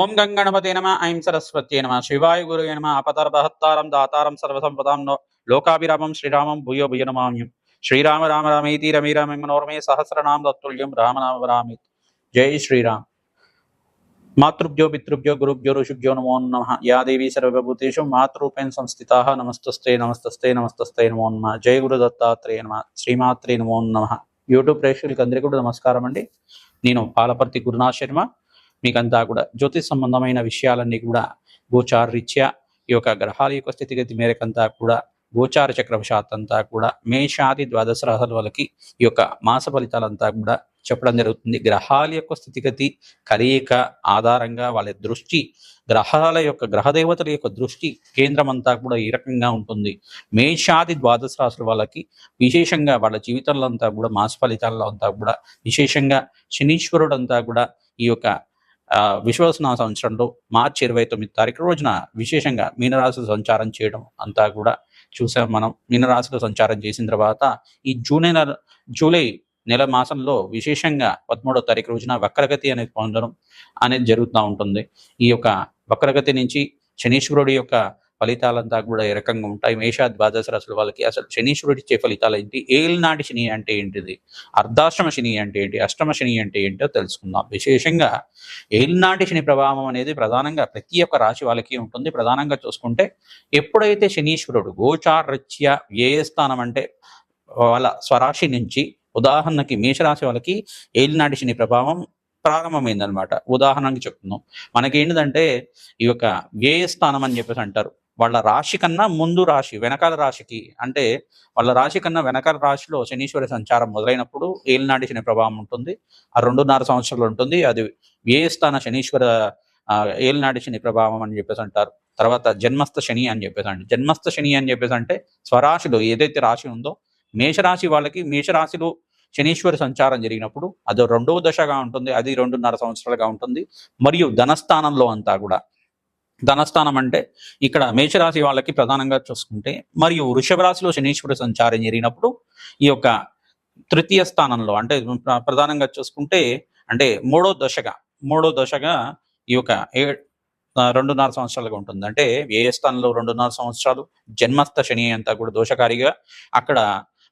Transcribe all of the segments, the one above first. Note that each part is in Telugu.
ఓం గంగణపతే నమ ఐం సరస్వత్యే నమ శివాయ గురు నమ అపతర బహత్తారం దాతారం సర్వసంపదాం లోకాభిరామం శ్రీరామం భూయో భుజ నమామ్యం. శ్రీరామ రామ రామేతి రమి రామ మనోరమే సహస్రనామ దత్తుల్యం రామనామ రామి జై శ్రీరామ్. మాతృభ్యో పితృభ్యో గురుభ్యో ఋషుభ్యో నమో నమ. యా దేవీ సర్వభూతేషు మాతృపేణ సంస్థితా నమస్తస్తే నమస్తస్తే నమస్తస్తే నమో నమ. జయ గురు దత్తాత్రేయ నమ శ్రీమాత్రే నమో నమ. యూట్యూబ్ ప్రేక్షకులకి అందరికీ కూడా నమస్కారం అండి నేను పాలపర్తి గురునాథ్ శర్మ. మీకంతా కూడా జ్యోతిష్ సంబంధమైన విషయాలన్నీ కూడా గోచార రీత్యా ఈ యొక్క గ్రహాల యొక్క స్థితిగతి మేరకంతా కూడా గోచార చక్రవశాత్ అంతా కూడా మేషాది ద్వాదశ రాశుల వాళ్ళకి ఈ యొక్క మాస ఫలితాలంతా కూడా చెప్పడం జరుగుతుంది. గ్రహాల యొక్క స్థితిగతి కలయిక ఆధారంగా వాళ్ళ దృష్టి గ్రహాల యొక్క గ్రహదేవతల యొక్క దృష్టి కేంద్రం అంతా కూడా ఈ రకంగా ఉంటుంది. మేషాది ద్వాదశ రాశుల వాళ్ళకి విశేషంగా వాళ్ళ జీవితంలో అంతా కూడా మాస ఫలితాల్లో అంతా కూడా విశేషంగా శనీశ్వరుడు అంతా కూడా ఈ యొక్క విశ్వసన సంవత్సరంలో మార్చి ఇరవై తొమ్మిది తారీఖు రోజున విశేషంగా మీనరాశులు సంచారం చేయడం అంతా కూడా చూసాం మనం. మీనరాశులు సంచారం చేసిన తర్వాత ఈ జూన్ నెల జూలై నెల మాసంలో విశేషంగా పదమూడో తారీఖు రోజున వక్రగతి అనేది పొందడం అనేది జరుగుతూ ఉంటుంది. ఈ యొక్క వక్రగతి నుంచి శనీశ్వరుడి యొక్క ఫలితాలంతా కూడా ఏ రకంగా ఉంటాయి? మేషాద్ ద్వాదశ రాశుల వాళ్ళకి అసలు శనీశ్వరుడు ఇచ్చే ఫలితాలు ఏంటి? ఏలినాటి శని అంటే ఏంటిది? అర్ధాశ్రమ శని అంటే ఏంటి? అష్టమ శని అంటే ఏంటో తెలుసుకుందాం. విశేషంగా ఏలినాటి శని ప్రభావం అనేది ప్రధానంగా ప్రతి ఒక్క రాశి వాళ్ళకి ఉంటుంది. ప్రధానంగా చూసుకుంటే ఎప్పుడైతే శనీశ్వరుడు గోచారత్య ఏ స్థానం అంటే వాళ్ళ స్వరాశి నుంచి ఉదాహరణకి మేషరాశి వాళ్ళకి ఏలినాటి శని ప్రభావం ప్రారంభమైందనమాట ఉదాహరణకి చెప్తున్నాం. మనకి ఏంటిదంటే ఈ యొక్క వ్యయ స్థానం అని చెప్పేసి అంటారు. వాళ్ళ రాశి కన్నా ముందు రాశి వెనకాల రాశికి అంటే వాళ్ళ రాశి కన్నా వెనకాల రాశిలో శనీశ్వరి సంచారం మొదలైనప్పుడు ఏలినాటి శని ప్రభావం ఉంటుంది. ఆ రెండున్నర సంవత్సరాలు ఉంటుంది. అది ఏ స్థాన శనీశ్వర ఆ, ఏలినాటి శని ప్రభావం అని చెప్పేసి అంటారు. తర్వాత జన్మస్థ శని అని చెప్పేసి అంటే జన్మస్థ శని అని చెప్పేసి అంటే స్వరాశిలో ఏదైతే రాశి ఉందో మేషరాశి వాళ్ళకి మేషరాశిలో శనీశ్వరి సంచారం జరిగినప్పుడు అది రెండవ దశగా ఉంటుంది. అది రెండున్నర సంవత్సరాలుగా ఉంటుంది. మరియు ధనస్థానంలో అంతా కూడా ధనస్థానం అంటే ఇక్కడ మేషరాశి వాళ్ళకి ప్రధానంగా చూసుకుంటే మరియు వృషభ రాశిలో శనీశ్వరి సంచారం జరిగినప్పుడు ఈ యొక్క తృతీయ స్థానంలో అంటే ప్రధానంగా చూసుకుంటే అంటే మూడో దశగా మూడో దశగా ఈ యొక్క ఏ రెండున్నర సంవత్సరాలుగా ఉంటుంది. అంటే ఏ స్థానంలో రెండున్నర సంవత్సరాలు జన్మస్థ శని అంతా కూడా దోషకారిగా అక్కడ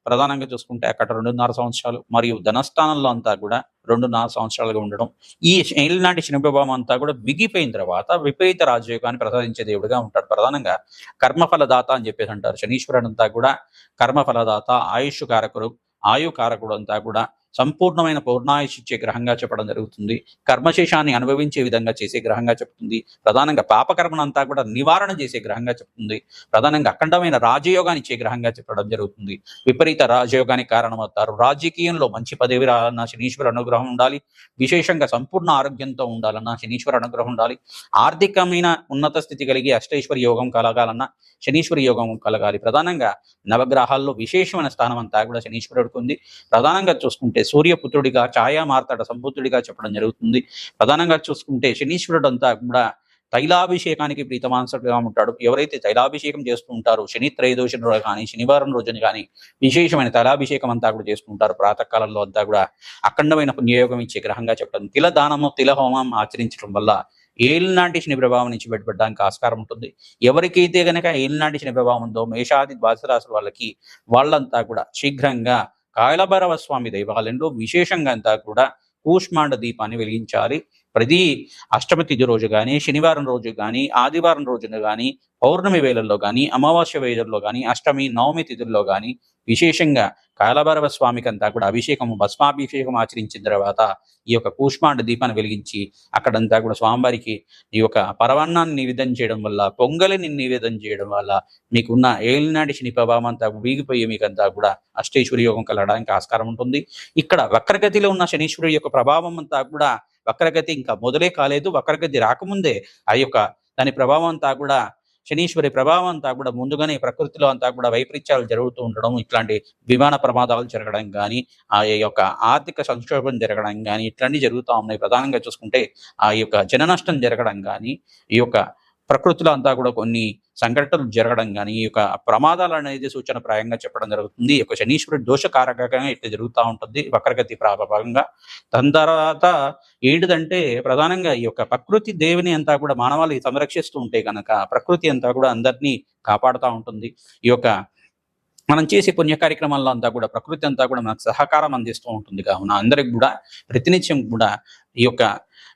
ప్రధానంగా చూసుకుంటే అక్కడ రెండున్నర సంవత్సరాలు మరియు ధనస్థానంలో అంతా కూడా రెండున్నర సంవత్సరాలుగా ఉండడం. ఈ ఏలినాటి శనిభావం అంతా కూడా విగిపోయిన తర్వాత విపరీత రాజయోగాన్ని ప్రసాదించే దేవుడిగా ఉంటాడు. ప్రధానంగా కర్మఫలదాత అని చెప్పేసి అంటారు. శనీశ్వరుడు అంతా కూడా కర్మఫలదాత ఆయుష్ కారకుడు ఆయు కారకుడు అంతా కూడా సంపూర్ణమైన పూర్ణాయుషిచ్చే గ్రహంగా చెప్పడం జరుగుతుంది. కర్మశేషాన్ని అనుభవించే విధంగా చేసే గ్రహంగా చెప్తుంది. ప్రధానంగా పాపకర్మనంతా కూడా నివారణ చేసే గ్రహంగా చెప్తుంది. ప్రధానంగా అఖండమైన రాజయోగాన్ని ఇచ్చే గ్రహంగా చెప్పడం జరుగుతుంది. విపరీత రాజయోగానికి కారణమవుతారు. రాజకీయంలో మంచి పదవి రావాలన్నా శనీశ్వర అనుగ్రహం ఉండాలి. విశేషంగా సంపూర్ణ ఆరోగ్యంతో ఉండాలన్నా శనీశ్వర అనుగ్రహం ఉండాలి. ఆర్థికమైన ఉన్నత స్థితి కలిగి అష్టైశ్వరి యోగం కలగాలన్నా శనీశ్వరి యోగం కలగాలి. ప్రధానంగా నవగ్రహాల్లో విశేషమైన స్థానం అంతా కూడా శనీశ్వరుడికి ఉంది. ప్రధానంగా చూసుకుంటే సూర్యపుత్రుడిగా ఛాయా మార్తాడ సంబుద్ధుడిగా చెప్పడం జరుగుతుంది. ప్రధానంగా చూసుకుంటే శనీశ్వరుడు అంతా కూడా తైలాభిషేకానికి ప్రీతమాంసగా ఉంటాడు. ఎవరైతే తైలాభిషేకం చేస్తూ ఉంటారో శని త్రయోదశి రోజు కానీ శనివారం రోజున కానీ విశేషమైన తైలాభిషేకం అంతా కూడా చేసుకుంటారు ప్రాతకాలంలో అంతా కూడా అఖండమైన పుణ్యయోగం ఇచ్చే గ్రహంగా చెప్పడం తిల దానము తిల హోమం ఆచరించడం వల్ల ఏలినాటి శని ప్రభావం నుంచి బయటపడడానికి ఆస్కారం ఉంటుంది. ఎవరికైతే గనక ఏలినాటి శని ప్రభావం ఉందో మేషాది ద్వాదశ రాశుల వాళ్ళకి వాళ్ళంతా కూడా శీఘ్రంగా కాయలభైరవ స్వామి దేవాలయంలో విశేషంగా అంతా కూడా కూష్మాండ దీపాన్ని వెలిగించాలి. ప్రతి అష్టమి తిథి రోజు కానీ శనివారం రోజు కానీ ఆదివారం రోజున కానీ పౌర్ణమి వేళల్లో కానీ అమావాస్య వేళల్లో కానీ అష్టమి నవమి తిథుల్లో కానీ విశేషంగా కాలభైరవ స్వామికి అంతా కూడా అభిషేకము భస్మాభిషేకం ఆచరించిన తర్వాత ఈ యొక్క కూష్మాండ దీపాన్ని వెలిగించి అక్కడంతా కూడా స్వామివారికి ఈ యొక్క పరవన్నాన్ని నివేదన చేయడం వల్ల పొంగలిని నివేదన చేయడం వల్ల మీకున్న ఏలినాటి శని ప్రభావం అంతా వీగిపోయి మీకంతా కూడా అష్టేశ్వరి యోగం కలగడానికి ఆస్కారం ఉంటుంది. ఇక్కడ వక్రగతిలో ఉన్న శనీశ్వరుడి యొక్క ప్రభావం అంతా కూడా వక్రగతి ఇంకా మొదలే కాలేదు. వక్రగతి రాకముందే ఆ యొక్క దాని ప్రభావం అంతా కూడా శనీశ్వరి ప్రభావం అంతా కూడా ముందుగానే ప్రకృతిలో అంతా కూడా వైపరీత్యాలు జరుగుతూ ఉండడం ఇట్లాంటి విమాన ప్రమాదాలు జరగడం కానీ ఆ యొక్క ఆర్థిక సంక్షోభం జరగడం కానీ ఇట్లాంటివి జరుగుతూ ఉన్నాయి. ప్రధానంగా చూసుకుంటే ఆ యొక్క జన నష్టం జరగడం కానీ ఈ యొక్క ప్రకృతిలో అంతా కూడా కొన్ని సంఘటనలు జరగడం కానీ ఈ యొక్క ప్రమాదాలు అనేది సూచన ప్రాయంగా చెప్పడం జరుగుతుంది. ఈ యొక్క శనీశ్వరుడు దోషకారకంగా ఇట్లా జరుగుతూ ఉంటుంది. వక్రగతి ప్రాభాగంగా దాని తర్వాత ఏంటిదంటే ప్రధానంగా ఈ యొక్క ప్రకృతి దేవిని అంతా కూడా మానవాళి సంరక్షిస్తూ ఉంటే కనుక ప్రకృతి అంతా కూడా అందరినీ కాపాడుతూ ఉంటుంది. ఈ యొక్క మనం చేసే పుణ్య కార్యక్రమాల్లో అంతా కూడా ప్రకృతి అంతా కూడా మనకు సహకారం అందిస్తూ ఉంటుంది. కావున అందరికి కూడా ప్రతినిత్యం కూడా ఈ యొక్క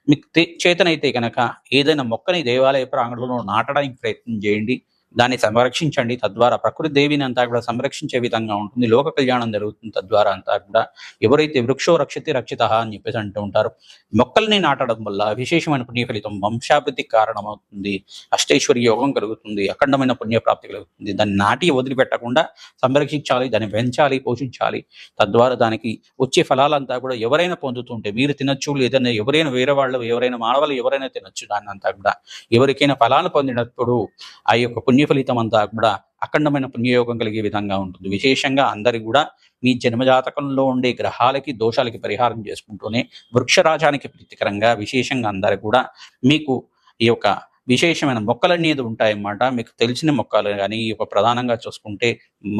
మీకు చేతనైతే కనుక ఏదైనా మొక్కని దేవాలయ ప్రాంగణంలో నాటడానికి ప్రయత్నం చేయండి. దాన్ని సంరక్షించండి. తద్వారా ప్రకృతి దేవిని అంతా కూడా సంరక్షించే విధంగా ఉంటుంది. లోక కళ్యాణం జరుగుతుంది. తద్వారా అంతా కూడా ఎవరైతే వృక్షో రక్షతి రక్షిత అని చెప్పేసి అంటూ ఉంటారు. మొక్కల్ని నాటడం వల్ల విశేషమైన పుణ్య ఫలితం వంశాభివృద్ధికి కారణమవుతుంది. అష్టైశ్వర్య యోగం కలుగుతుంది. అఖండమైన పుణ్యప్రాప్తి కలుగుతుంది. దాన్ని నాటి వదిలిపెట్టకుండా సంరక్షించాలి. దాన్ని పెంచాలి పోషించాలి. తద్వారా దానికి వచ్చే ఫలాలంతా కూడా ఎవరైనా పొందుతుంటే మీరు తినచ్చు లేదన్నా ఎవరైనా వేరే వాళ్ళు ఎవరైనా మానవాళ్ళు ఎవరైనా తినొచ్చు. దాన్ని అంతా కూడా ఎవరికైనా ఫలాలు పొందినప్పుడు ఆ యొక్క పుణ్య ఫలితం అంతా కూడా అఖండమైన పుణ్యయోగం కలిగే విధంగా ఉంటుంది. విశేషంగా అందరి కూడా మీ జన్మజాతకంలో ఉండే గ్రహాలకి దోషాలకి పరిహారం చేసుకుంటూనే వృక్షరాజానికి ప్రీతికరంగా విశేషంగా అందరు కూడా మీకు ఈ యొక్క విశేషమైన మొక్కలు అనేది ఉంటాయన్నమాట. మీకు తెలిసిన మొక్కలు కానీ ఈ యొక్క ప్రధానంగా చూసుకుంటే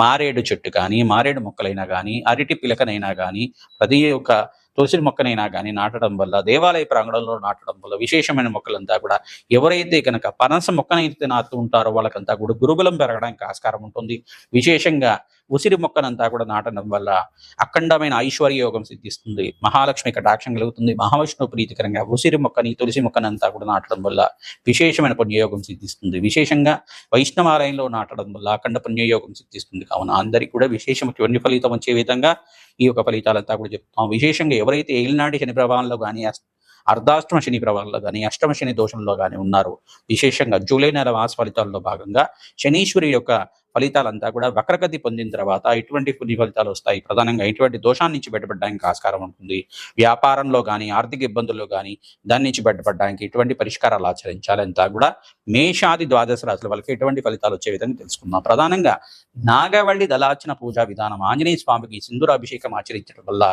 మారేడు చెట్టు కానీ మారేడు మొక్కలైనా కానీ అరటి పిలకనైనా కానీ ప్రతి ఒక్క తులసి మొక్కనైనా కానీ నాటడం వల్ల దేవాలయ ప్రాంగణంలో నాటడం వల్ల విశేషమైన మొక్కలంతా కూడా ఎవరైతే కనుక పనస మొక్కనైతే నాటుతూ ఉంటారో వాళ్ళకంతా కూడా గురుబలం పెరగడానికి ఆస్కారం ఉంటుంది. విశేషంగా ఉసిరి మొక్కనంతా కూడా నాటడం వల్ల అఖండమైన ఐశ్వర్య యోగం సిద్ధిస్తుంది. మహాలక్ష్మి కటాక్షం కలుగుతుంది. మహావిష్ణువు ప్రీతికరంగా ఉసిరి మొక్కని తులసి మొక్కనంతా కూడా నాటడం వల్ల విశేషమైన పుణ్యయోగం సిద్ధిస్తుంది. విశేషంగా వైష్ణవాలయంలో నాటడం వల్ల అఖండ పుణ్యయోగం సిద్ధిస్తుంది. కావున అందరికీ కూడా విశేషమైన ఫలితం వచ్చే విధంగా ఈ యొక్క ఫలితాలంతా కూడా చెప్తాం విశేషంగా ఎవరైతే ఏలినాటి శని ప్రభావంలో కానీ అర్ధాష్టమ శని ప్రభావంలో కానీ అష్టమ శని దోషంలో కానీ ఉన్నారు విశేషంగా జూలై నెల మాస ఫలితాల్లో భాగంగా శనీశ్వరి యొక్క ఫలితాలంతా కూడా వక్రగతి పొందిన తర్వాత ఎటువంటి పుణ్య ఫలితాలు వస్తాయి. ప్రధానంగా ఎటువంటి దోషాన్నించి నుంచి బయటపడడానికి ఆస్కారం ఉంటుంది. వ్యాపారంలో కానీ ఆర్థిక ఇబ్బందుల్లో కానీ దాని నుంచి బయటపడడానికి ఎటువంటి పరిష్కారాలు ఆచరించాలంతా కూడా మేషాది ద్వాదశ రాశుల వాళ్ళకి ఎటువంటి ఫలితాలు వచ్చే విధంగా తెలుసుకుందాం. ప్రధానంగా నాగవల్లి దళార్చన పూజా విధానం ఆంజనేయ స్వామికి సింధురాభిషేకం ఆచరించడం వల్ల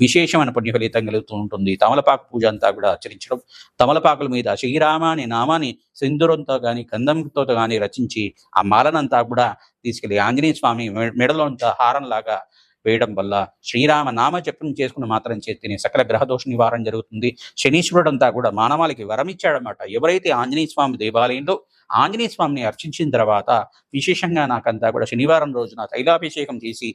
విశేషమైన పుణ్య ఫలితం కలుగుతూ ఉంటుంది. తమలపాకు పూజ అంతా కూడా ఆచరించడం తమలపాకుల మీద శ్రీరామ అనే నామాన్ని సింధురంతో కానీ గంధంతో కానీ రచించి ఆ మాలనంతా కూడా తీసుకెళ్ళి ఆంజనేయ స్వామి మెడలో హారం లాగా వేయడం వల్ల శ్రీరామ నామ జపం చేసుకుని మాత్రం చేతిని సకల గ్రహదోష నివారణ జరుగుతుంది. శనీశ్వరుడు అంతా కూడా మానవాళికి వరమిచ్చాడనమాట ఎవరైతే ఆంజనేయ స్వామి దేవాలయంలో ఆంజనేయ స్వామిని అర్చించిన తర్వాత విశేషంగా నాకంతా కూడా శనివారం రోజున తైలాభిషేకం చేసి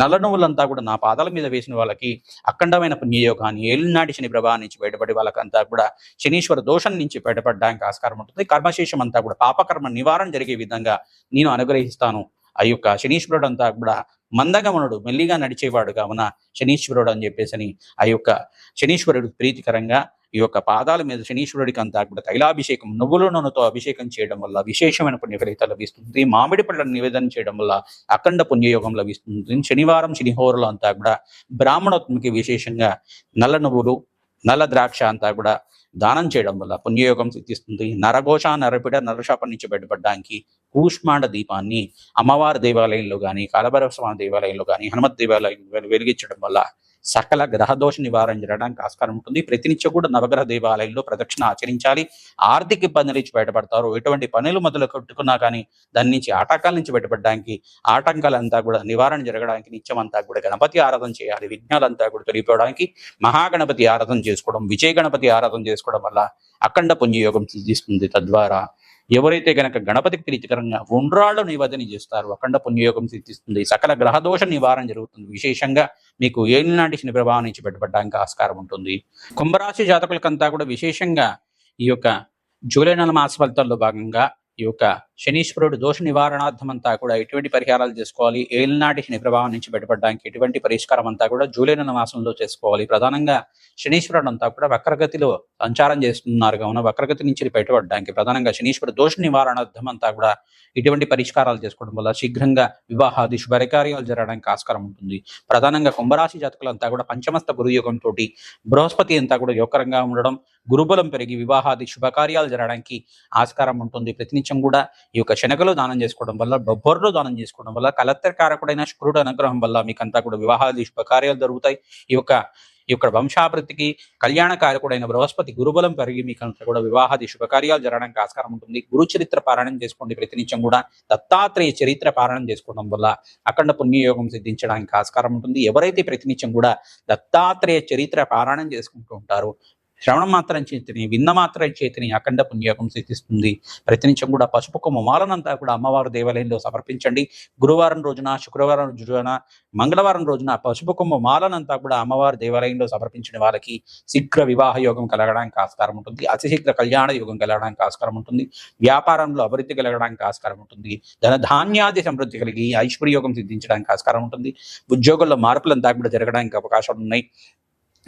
నల్ల నువ్వులంతా కూడా నా పాదాల మీద వేసిన వాళ్ళకి అఖండమైన పుణ్యయోగాన్ని ఏలినాటి శని ప్రభావం నుంచి బయటపడి వాళ్ళకంతా కూడా శనీశ్వర దోషం నుంచి బయటపడడానికి ఆస్కారం ఉంటుంది. కర్మశేషం అంతా కూడా పాపకర్మ నివారణ జరిగే విధంగా నేను అనుగ్రహిస్తాను. ఆ యొక్క శనీశ్వరుడు అంతా కూడా మందగమనుడు మెల్లిగా నడిచేవాడు కావున శనీశ్వరుడు అని చెప్పేసి ఆ యొక్క శనీశ్వరుడు ప్రీతికరంగా ఈ యొక్క పాదాల మీద శనీశ్వరుడికి అంతా కూడా తైలాభిషేకం నువ్వుల నూనెతో అభిషేకం చేయడం వల్ల విశేషమైన పుణ్య ఫలితాలు లభిస్తుంది. మామిడి పళ్ళను నివేదన చేయడం వల్ల అఖండ పుణ్యయోగం లభిస్తుంది. శనివారం శనిహోరులు అంతా కూడా బ్రాహ్మణోత్మకి విశేషంగా నల్ల నువ్వులు నల్ల ద్రాక్ష అంతా కూడా దానం చేయడం వల్ల పుణ్యయోగం సిద్ధిస్తుంది. నరఘోష నరపిడ నరశాపం నుంచి బయటపడడానికి కూష్మాండ దీపాన్ని అమ్మవారి దేవాలయంలో కానీ కాలభైరవ స్వామి దేవాలయంలో కానీ హనుమత్ దేవాలయం వెలిగించడం వల్ల సకల గ్రహదోష నివారణ జరగడానికి ఆస్కారం ఉంటుంది. ప్రతినిత్యం కూడా నవగ్రహ దేవాలయంలో ప్రదక్షిణ ఆచరించాలి. ఆర్థిక ఇబ్బంది నుంచి బయటపడతారు. ఎటువంటి పనులు మొదలు కట్టుకున్నా కానీ దాని నుంచి ఆటంకాల నుంచి బయటపడడానికి ఆటంకాలంతా కూడా నివారణ జరగడానికి నిత్యం అంతా కూడా గణపతి ఆరాధన చేయాలి. విఘ్నాలంతా కూడా తొలగిపోవడానికి మహాగణపతి ఆరాధన చేసుకోవడం విజయ గణపతి ఆరాధన చేసుకోవడం వల్ల అఖండ పుణ్యయోగం సిద్ధిస్తుంది తద్వారా. ఎవరైతే గనక గణపతికి ప్రీతికరంగా ఉండ్రాళ్ళు నివేదన చేస్తారు అఖండ పుణ్యయోగం సిద్ధిస్తుంది. సకల గ్రహదోష నివారణ జరుగుతుంది. విశేషంగా మీకు ఏలినాటి శని ప్రభావం నుంచి పెట్టబడడానికి ఆస్కారం ఉంటుంది. కుంభరాశి జాతకులకంతా కూడా విశేషంగా ఈ యొక్క జూలై నెల మాస ఫలితాల్లో భాగంగా ఈ యొక్క శనీశ్వరుడు దోష నివారణార్థం అంతా కూడా ఎటువంటి పరిహారాలు చేసుకోవాలి? ఏలినాటి శని ప్రభావం నుంచి బయటపడడానికి ఎటువంటి పరిష్కారం అంతా కూడా జూలైన మాసంలో చేసుకోవాలి. ప్రధానంగా శనీశ్వరుడు అంతా కూడా వక్రగతిలో సంచారం చేస్తున్నారు కావున వక్రగతి నుంచి బయటపడడానికి ప్రధానంగా శనీశ్వర దోష నివారణార్థం అంతా కూడా ఇటువంటి పరిష్కారాలు చేసుకోవడం వల్ల శీఘ్రంగా వివాహాది శుభకార్యాలు జరగడానికి ఆస్కారం ఉంటుంది. ప్రధానంగా కుంభరాశి జాతకులంతా కూడా పంచమస్త గురుయుగం తోటి బృహస్పతి అంతా కూడా యోగకరంగా ఉండడం గురుబలం పెరిగి వివాహాది శుభకార్యాలు జరగడానికి ఆస్కారం ఉంటుంది. ప్రతినిత్యం కూడా ఈ యొక్క శనగలో దానం చేసుకోవడం వల్ల బొబ్బర్లో దానం చేసుకోవడం వల్ల కలత్ర కారకుడైన శుక్రుడు అనుగ్రహం వల్ల మీకంతా కూడా వివాహాలు శుభకార్యాలు జరుగుతాయి. ఈ యొక్క ఈ యొక్క వంశాభివృద్ధికి కళ్యాణకారకుడైన బృహస్పతి గురుబలం పెరిగి మీకంతా కూడా వివాహాది శుభకార్యాలు జరగడానికి ఆస్కారం ఉంటుంది. గురు చరిత్ర పారాయణం చేసుకోండి ప్రతినిత్యం కూడా. దత్తాత్రేయ చరిత్ర పారాయణం చేసుకోవడం వల్ల అఖండ పుణ్యయోగం సిద్ధించడానికి ఆస్కారం ఉంటుంది. ఎవరైతే ప్రతినిత్యం కూడా దత్తాత్రేయ చరిత్ర పారాయణం చేసుకుంటూ ఉంటారో శ్రవణం మాత్రం చేతిని విన్న మాత్రం చేతిని అఖండ పుణ్యోగం సిద్ధిస్తుంది. ప్రతినిత్యం కూడా పసుపు కొమ్మ మాలనంతా కూడా అమ్మవారి దేవాలయంలో సమర్పించండి. గురువారం రోజున శుక్రవారం రోజున మంగళవారం రోజున పసుపు కొమ్మ మాలనంతా కూడా అమ్మవారి దేవాలయంలో సమర్పించిన వాళ్ళకి శీఘ్ర వివాహ యోగం కలగడానికి ఆస్కారం ఉంటుంది. అతి శీఘ్ర కళ్యాణ యోగం కలగడానికి ఆస్కారం ఉంటుంది. వ్యాపారంలో అభివృద్ధి కలగడానికి ఆస్కారం ఉంటుంది. ధన ధాన్యాది సమృద్ధి కలిగి ఐశ్వర్యోగం సిద్ధించడానికి ఆస్కారం ఉంటుంది. ఉద్యోగంలో మార్పులంతా కూడా జరగడానికి అవకాశాలు ఉన్నాయి.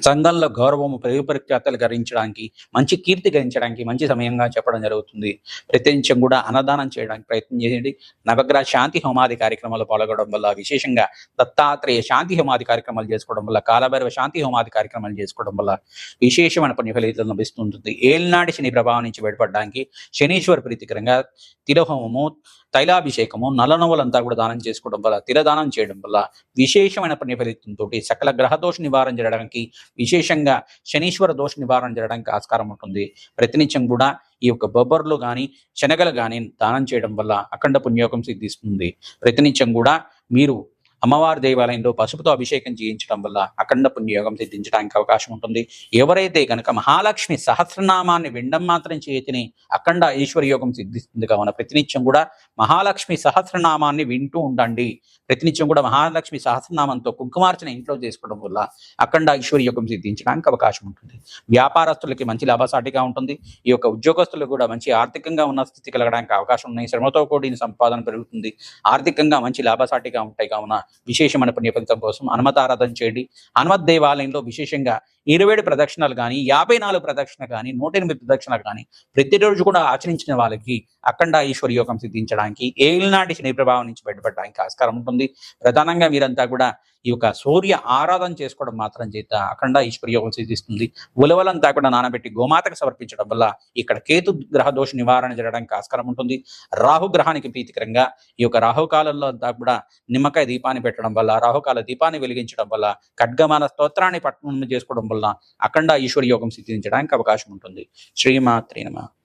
సంఘంలో గౌరవము ప్రయోగపరిఖ్యాతలు గరించడానికి మంచి కీర్తి గరించడానికి మంచి సమయంగా చెప్పడం జరుగుతుంది. ప్రత్యేకించం కూడా అన్నదానం చేయడానికి ప్రయత్నం చేయండి. నవగ్రహ శాంతి హోమాది కార్యక్రమాలు పాల్గొనడం వల్ల విశేషంగా దత్తాత్రేయ శాంతి హోమాది కార్యక్రమాలు చేసుకోవడం వల్ల కాలభైరవ శాంతి హోమాది కార్యక్రమాలు చేసుకోవడం వల్ల విశేషమైన పుణ్య ఫలితాలు లభిస్తుంటుంది. ఏళ్ళనాటి శని ప్రభావం నుంచి బయటపడడానికి శనీశ్వర ప్రీతికరంగా తిలహోమము తైలాభిషేకము నలనవలంతా కూడా దానం చేసుకోవడం వల్ల తిలదానం చేయడం వల్ల విశేషమైన పుణ్య ఫలితంతో సకల గ్రహదోష నివారణ జరగడానికి విశేషంగా శనీశ్వర దోష నివారణ జరగడానికి ఆస్కారం ఉంటుంది. ప్రతినిత్యం కూడా ఈ యొక్క బొబ్బర్లు కానీ శనగలు కానీ దానం చేయడం వల్ల అఖండ పుణ్యోగం సిద్ధిస్తుంది. ప్రతినిత్యం కూడా మీరు అమ్మవారి దేవాలయంలో పసుపుతో అభిషేకం చేయించడం వల్ల అఖండ పుణ్యయోగం సిద్ధించడానికి అవకాశం ఉంటుంది. ఎవరైతే కనుక మహాలక్ష్మి సహస్రనామాన్ని వినడం మాత్రం చేతిని అఖండ ఈశ్వరయోగం సిద్ధిస్తుంది కావున ప్రతినిత్యం కూడా మహాలక్ష్మి సహస్రనామాన్ని వింటూ ఉండండి. ప్రతినిత్యం కూడా మహాలక్ష్మి సహస్రనామంతో కుంకుమార్చన ఇంట్లో చేసుకోవడం వల్ల అఖండ యోగం సిద్ధించడానికి అవకాశం ఉంటుంది. వ్యాపారస్తులకి మంచి లాభసాటిగా ఉంటుంది. ఈ యొక్క ఉద్యోగస్తులకు కూడా మంచి ఆర్థికంగా ఉన్న స్థితి కలగడానికి అవకాశం ఉన్నాయి. శ్రమతో కూడిన సంపాదన పెరుగుతుంది. ఆర్థికంగా మంచి లాభసాటిగా ఉంటాయి కావున విశేషమైన పుణ్య కోసం హనుమతారాధన చేయండి. హనుమత్ దేవాలయంలో విశేషంగా ఇరవై ప్రదక్షిణలు కానీ యాభై నాలుగు ప్రదక్షిణ కానీ నూట ఎనిమిది ప్రదక్షిణలు కానీ ప్రతిరోజు కూడా ఆచరించిన వాళ్ళకి అఖండ ఈశ్వర యోగం సిద్ధించడానికి ఏలినాటి శని ప్రభావం నుంచి బయటపడడానికి ఆస్కారం ఉంటుంది. ప్రధానంగా మీరంతా కూడా ఈ యొక్క సూర్య ఆరాధన చేసుకోవడం మాత్రం చేత అఖండ ఈశ్వర్యోగం సిద్ధిస్తుంది. ఉలవలను కూడా నానబెట్టి గోమాతకు సమర్పించడం వల్ల ఇక్కడ కేతు గ్రహ దోష నివారణ జరగడానికి ఆస్కారం ఉంటుంది. రాహు గ్రహానికి ప్రీతికరంగా ఈ యొక్క రాహుకాలంలో అంతా కూడా నిమ్మకాయ దీపాన్ని పెట్టడం వల్ల రాహుకాల దీపాన్ని వెలిగించడం వల్ల ఖడ్గమాన స్తోత్రాన్ని పట్టణం చేసుకోవడం వల్ల అఖండ ఈశ్వర యోగం సిద్ధించడానికి అవకాశం ఉంటుంది. శ్రీమాత్రి నమ.